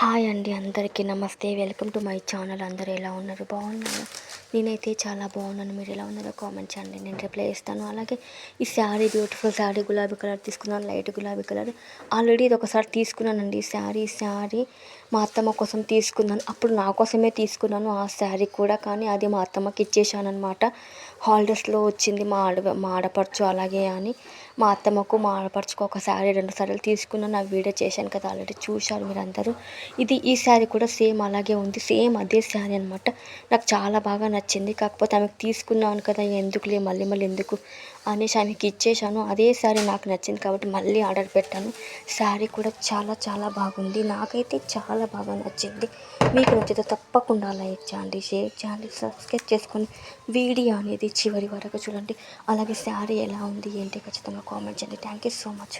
Hi అండి అందరికీ నమస్తే. Welcome to my channel. అందరూ ఎలా ఉన్నారు? బాగున్నారు? నేనైతే చాలా బాగున్నాను. మీరు ఎలా ఉన్నారో కామెంట్ చేయండి. నేను రిప్లై ఇస్తాను. అలాగే ఈ శారీ బ్యూటిఫుల్ శారీ గులాబీ కలర్ తీసుకున్నాను. లైట్ గులాబీ కలర్. ఆల్రెడీ ఇది ఒకసారి తీసుకున్నానండి. ఈ శారీ శారీ మా అత్తమ్మ కోసం తీసుకున్నాను. అప్పుడు నా కోసమే తీసుకున్నాను ఆ శారీ కూడా. కానీ అది మా అత్తమ్మకి ఇచ్చేసాను అనమాట హాలిడేస్లో వచ్చింది మా ఆడ మా ఆడపడుచు అలాగే అని. మా అత్తమ్మకు మా ఆడపడుచుకు ఒక శారీ రెండు సార్లు తీసుకున్న నా వీడియో చేశాను కదా ఆల్రెడీ చూశారు మీరు అందరూ ఇది ఈ శారీ కూడా సేమ్ అలాగే ఉంది సేమ్ అదే శారీ అనమాట నాకు చాలా బాగా నచ్చింది. కాకపోతే ఆమెకు తీసుకున్నాను కదా ఎందుకులే మళ్ళీ మళ్ళీ ఎందుకు అనేసి ఆమెకి ఇచ్చేశాను. అదే శారీ నాకు నచ్చింది కాబట్టి మళ్ళీ ఆర్డర్ పెట్టాను. శారీ కూడా చాలా చాలా బాగుంది. నాకైతే చాలా బాగా నచ్చింది. మీకు నచ్చితే తప్పకుండా లైక్ చేయండి షేర్ చేయండి సబ్స్క్రైబ్ చేసుకొని వీడియో అనేది చివరి వరకు చూడండి. అలాగే శారీ ఎలా ఉంది ఏంటి ఖచ్చితంగా కామెంట్ చేయండి థ్యాంక్ యూ సో మచ్